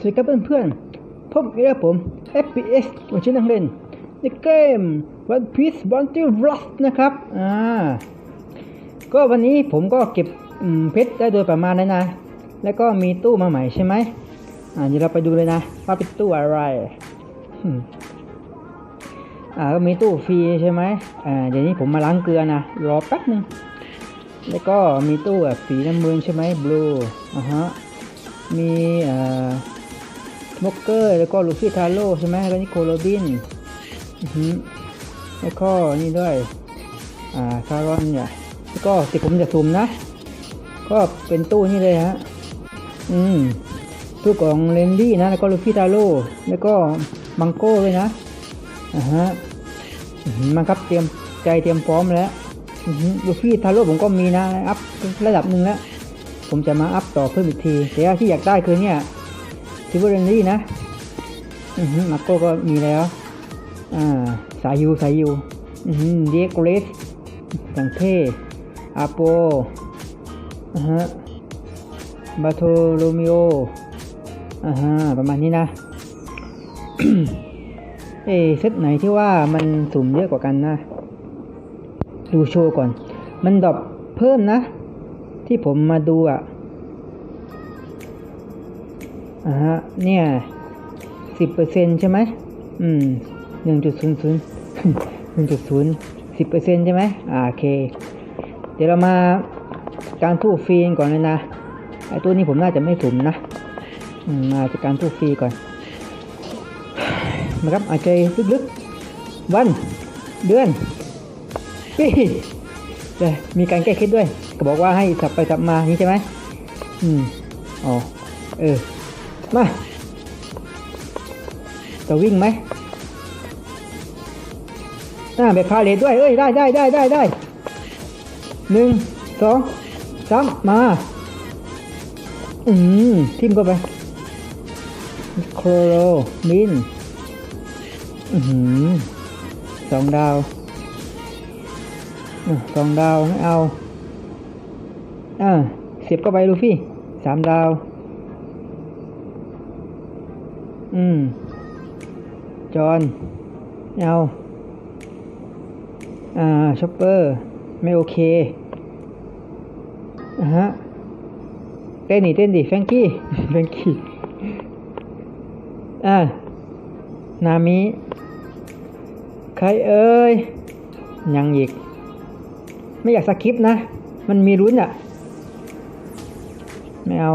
สวัสดีครับเพื่อนๆผมอีกแล้วผม FPS วันชื่อนักเล่นในเกม One Piece Bounty Rush นะครับ อ่า ก็วันนี้ผมก็เก็บเพชรได้โดยประมาณแล้วนะ แล้วก็มีตู้มาใหม่ใช่ไหม อ่าเดี๋ยวเราไปดูเลยนะ ว่าเป็นตู้อะไรอ่าก็มีตู้ฟรีใช่ไหมอ่าเดี๋ยวนี้ผมมาล้างเกลือนะ รอแป๊บหนึง แล้วก็มีตู้แบบสีน้ำเงินใช่ไหมบลูอ่าฮะมีเอ่อ มอกเกอร์ แล้วก็ลูฟี่ทาโร่ใช่ไหมแล้วนี่โคโรบินแล้วก็นี่ด้วย อ่าคารอนเนี่ยแล้วก็ที่ผมจะสุ่มนะ ก็เป็นตู้นี่เลยฮะ อืม ตู้ของเลนดี้นะ แล้วก็ลูฟี่ทาโร่ แล้วก็มังโก้ด้วยนะ อ่าฮะอื้อหือมาครับเตรียมใจเตรียมพร้อมแล้วลูฟี่ทาโร่ผมก็มีนะ อัพระดับหนึ่งแล้ว ผมจะมาอัพต่อเพิ่มอีกที แต่ที่อยากได้คือเนี่ย ซิเวอร์เรนลี่นะมาโก้ก็มีแล้ว อ่า สายยูสายยูเดียกเรสอย่างเทอาโปอ่าฮะบาโทโรมิโออ่าฮะประมาณนี้นะ เอะเซตไหนที่ว่ามันสุ่มเยอะกว่ากันนะ ดูโชว์ก่อน มันดรอปเพิ่มนะ ที่ผมมาดูอะ อ่าฮะ เนี่ยสิบเปอร์เซ็นใช่ไหม อืมหนึ่งจุดศูนย์ศูนย์หนึ่งจุดศูนย์สิบเปอร์เซ็นใช่ไหมอ่าโอเค เดี๋ยวเรามาการทู่ฟรีก่อนเลยนะ ไอ้ตัวนี้ผมน่าจะไม่สุ่มนะ อืมมาจากการทู่ฟรีก่อนมาครับอาใจลึกๆ วัน เดือนปีเลยมีการแก้คล็ดด้วย ก็บอกว่าให้สับไปสับมานี่ใช่ไหมอืม อ๋อ เออ มา จะวิ่งไหมอ่าแบบพาเลทด้วย เอ้ย ได้ได้ได้ได้ได้หนึ่งสองสามมา อืมทิมเข้าไปโครโรมินอือหือสองดาวสองดาวไม่เอาอ่าเสียบเข้าไปลูฟี่สามดาว อืม จอนเอาอ่าช็อปเปอร์ ไม่โอเคอะฮะเต้นดิเต้นดิแฟงกี้แฟงกี้อ่านามิใครเอ่ยยังอีก ไม่อยากสคริปนะ มันมีรุ้นอะ่ะ ไม่เอา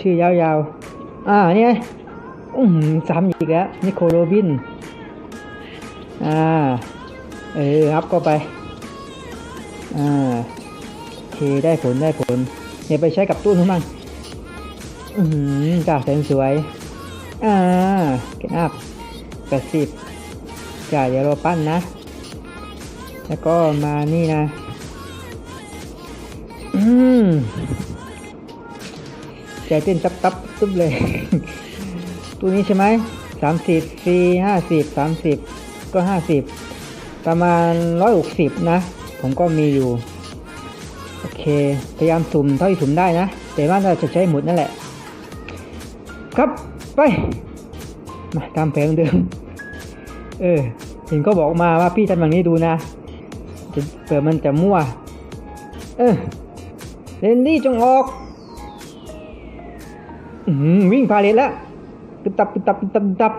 ชื่อยาวๆ อ่าเนี่ยอืมสามอีกแล้วนิโคโรบิน อ่า เอออัพก็ไป อ่าโอเคได้ผลได้ผลเดี๋ยไปใช้กับตู้นู้นบ้างอืมจ่าแสนสวย อ่าเก็บอัพแปดสิบจ่าเดี๋ยวเราปั้นนะ แล้วก็มานี่นะ อืม ใจเต้นตับตับตุ๊บเลย ตัวนี้ใช่ไหมสามสิบฟรีห้าสิบสามสิบก็ห้าสิบประมาณร้อยหกสิบนะ ผมก็มีอยู่ โอเค พยายามสุ่มเท่าที่สุ่มได้นะ แต่ว่าเราจะใช้หมดนั่นแหละ ครับไป มาตามแผงเดิม เออ เห็นก็บอกมาว่าพี่ทำแบบนี้ดูนะจะเปิดมันจะมั่ว เออเรนดี้จงออก วิ่งพาเลทแล้วตึบตับตึบตับตึบตับตึบตับ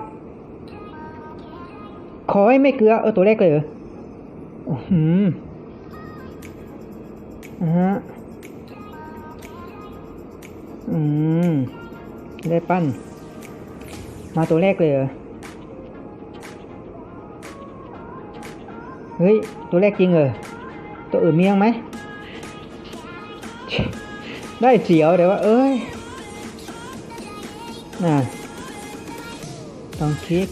ขอให้ไม่เกลือ เออตัวแรกเลยเหรออืมอ่าฮะอืม ได้ปั้น มาตัวแรกเลยเหรอ เฮ้ย ตัวแรกจริงเหรอ ตัวอื่นมียังไหม ได้เสียวแต่ว่า เอ้ย น่ะต้องคลิก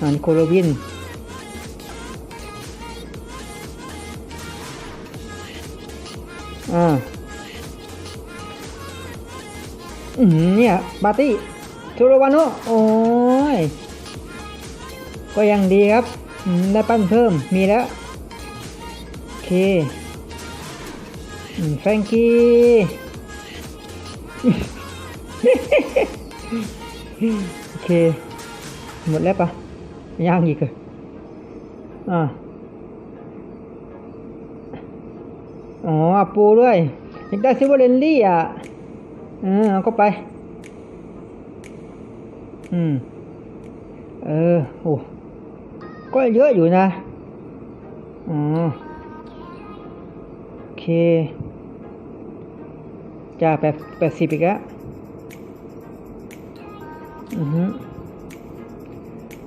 อันโคโรบินอ่าอืมเนี่ยบาตี้โทโรวาโนโอ้ย ก็ยังดีครับได้ปั้นเพิ่มมีแล้วโอเคแฟรงกี้ โอเค หมดแล้วปะย่างอีกเหรออ่าอ๋ออปูด้วยอยากได้ซิวเวอร์เรนลี่อะเออเอาก็ไป อืม เออ โอ้ ก็เยอะอยู่นะ อ๋อ โอเคจ้าแปดแปดสิบอีกแล้ว อือฮึ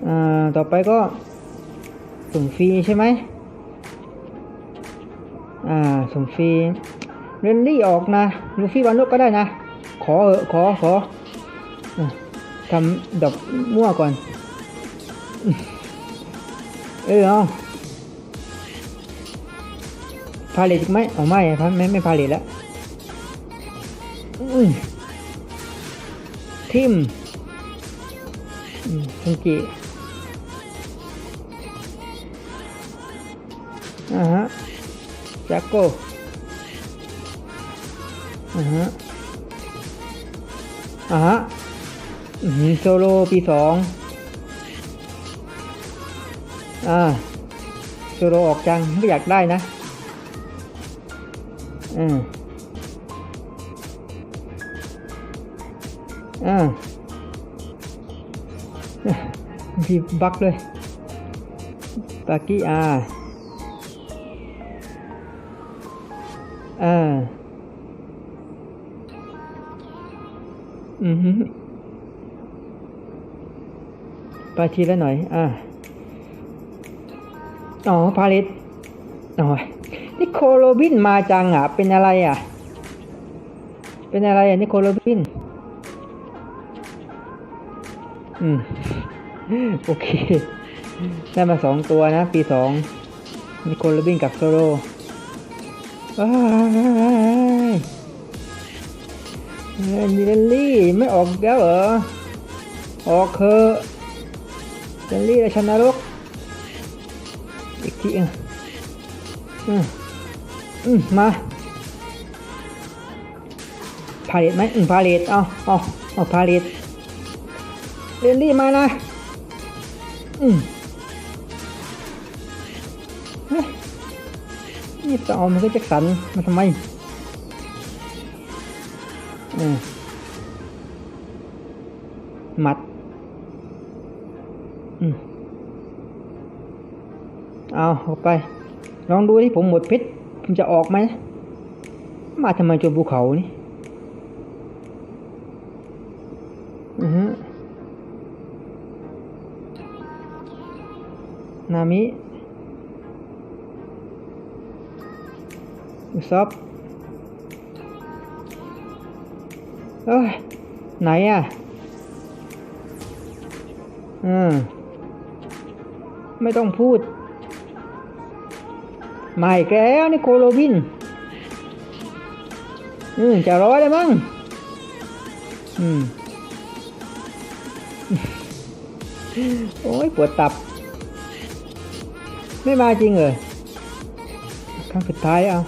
อ่า ต่อไปก็ส่งฟรีใช่ไหม อ่าส่งฟรีเรนลี่ออกนะลูฟี่วานกก็ได้นะ ขอเออะขอขอทำดอกมั่วก่อน เออเอาพาเลทอีกไหมเอาไม่พาไม่ไม่พาเลทแล้วทิม อืมทันจิอ่าฮะจักโก้อ่าฮะอ่าฮะอืมโซโลปีสองอ่าโซโลออกจังไม่อยากได้นะ อืมอ่า มีบักเลยปากี้อาอ่าอือฮึไปทีละหน่อย อ่า อ๋อ พาเลตอ๋อนิโคโรบินมาจังอะ เป็นอะไรอะ เป็นอะไรอะนิโคโรบิน อืม โอเค ได้มาสองตัวนะ ปีสองนิโคลโรบินกับโซโลเฮ้ยเรนลี่ไม่ออกแล้วเหรอ ออกเถอะเรนลี่ราชนรกอีกทีอะอืมอืมมาพาเลตไหมอืมพาเลตเอาเอาเอาพาเลตเรนลี่มานะ นี่จะเอามันก็จะสันมาทำไมอืมหมัดอืมเอาเอาไป ลองดูที่ผมหมดพชรผมจะออกไหม มาทำไมจนภูเขานี่ นามิอุซบเอ้ยไหนอะอืมไม่ต้องพูด มาอีกแล้วนี่โคโรบินอืมจะร้อยแล้วมั้งอืม โอ้ยปวดตับ ไม่มาจริงเหรอครั้งสุดท้ายเอา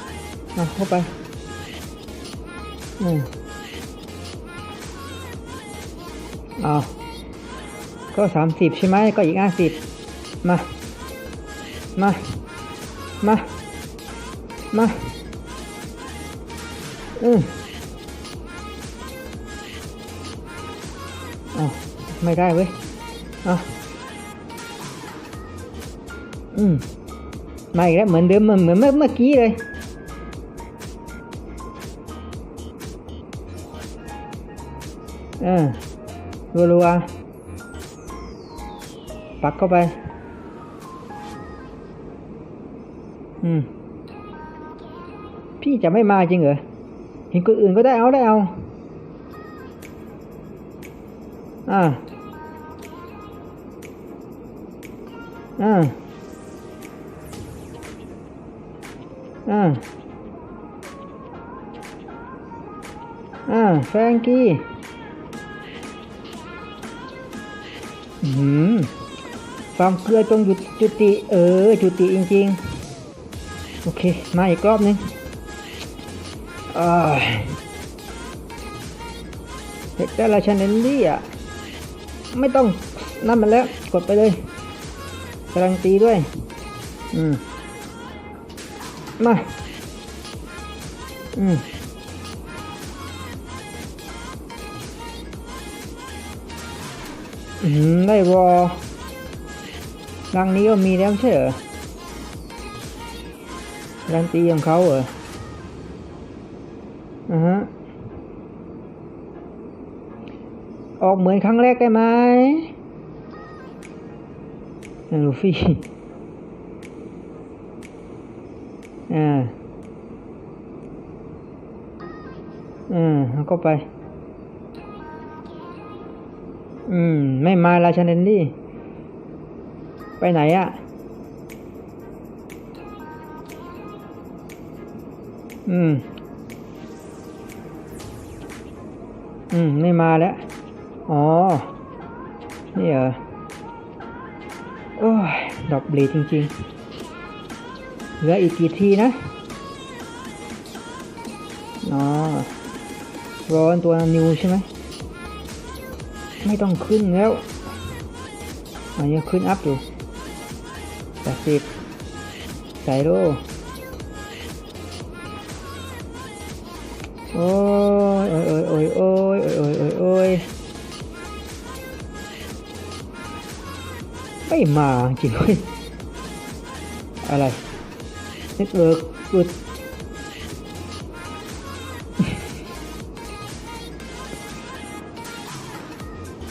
เอาเข้าไปอืมเอาก็สามสิบใช่ไหมก็อีกห้าสิบมา มา มา มา อืมเอาไม่ได้เว้ยเอา อืมมาอีกแล้วเหมือนเดิมเหมือนเหมือนเมื่อกี้เลยเออรัวๆปักเข้าไป อืม พี่จะไม่มาจริงเหรอ เห็นคนอื่นก็ได้เอาได้เอา อ่า อ่า อ่าอ่าแฟรงกี้อืมความเกลือตรงจุดจุติ เออ จุติจริง ๆ โอเค มาอีกรอบนึงอ่าอยากได้ราชาเนลี่อะ ไม่ต้องนั่นมันแล้ว กดไปเลยกำลังตีด้วย อืม มาอืมอืมได้วอรังนี้ก็มีแล้วใช่เหรอรังตีของเขาเหรออ่าฮะออกเหมือนครั้งแรกได้ไหมนั่นลูฟี่ อ่าอืมเอาก็ไป อืม ไม่มาราชาเนนดี้ไปไหนอะอืม อืม ไม่มาแล้ว อ๋อ นี่เหรอ โอ้ย ดอกเบลดจริง ๆ เหลืออีกกี่ทีนะอ๋อร้อนตัวนิวใช่ไหม ไม่ต้องขึ้นแล้วอันนี้ขึ้นอัพอยู่แปดสิบไส่โลโอ้ยโอ้ยโอ้ยโอ้ยโอ้ยโอ้ยโอ้ยไม่มาจริงเว้ยอะไร เน็ตเวิร์กหลุด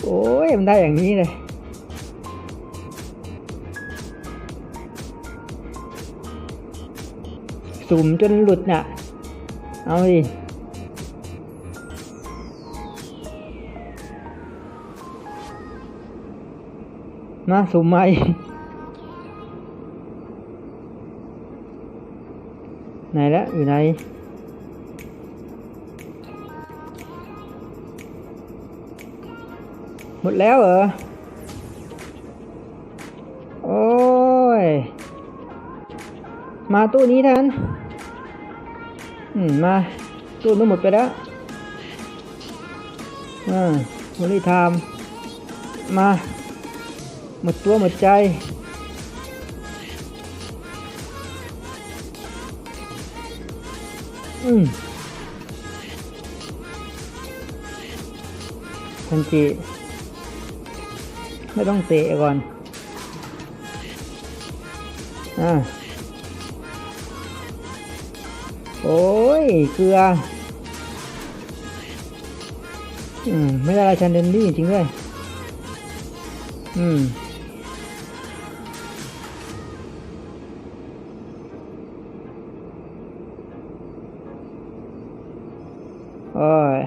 โอ้ย มันได้อย่างนี้เลยสุ่มจนหลุดน่ะ เอาดิมาสุ่มใหม่ ไหนละอยู่ไหนหมดแล้วเหรอ โอ้ย มาตู้นี้ทันอืม มาตู้นู้นหมดไปแล้วอ่าบริทาม มา หมดตัวหมดใจ อืมทันทีไม่ต้องเตะก่อน อ่า โอ้ย เกลือ อืม ไม่ได้รชันเดนดี้จริงด้วย อืม โอ้ย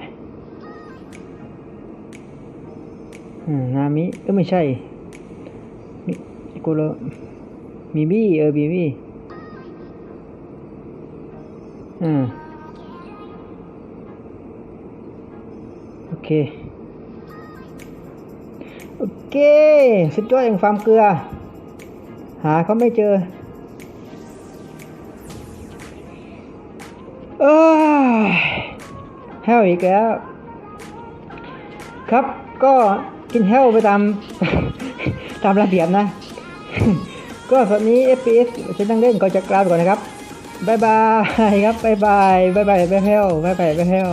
นามิก็ไม่ใช่มิโกโรมีบี้เออบีบี้อืมโอเค โอเค สุดยอดอย่างฟาร์มเกลือ หาเขาไม่เจอเอ้ย แห้วอีกแล้ว ครับก็กินแห้วไปตาม ตามระเบียบนะ ก็สำหรับนี้ FPS ฉันตั้งเล่นก็จะกล่าวก่อนนะครับบายบายครับบายบายบายบายบายแห้วบายบายบายแห้ว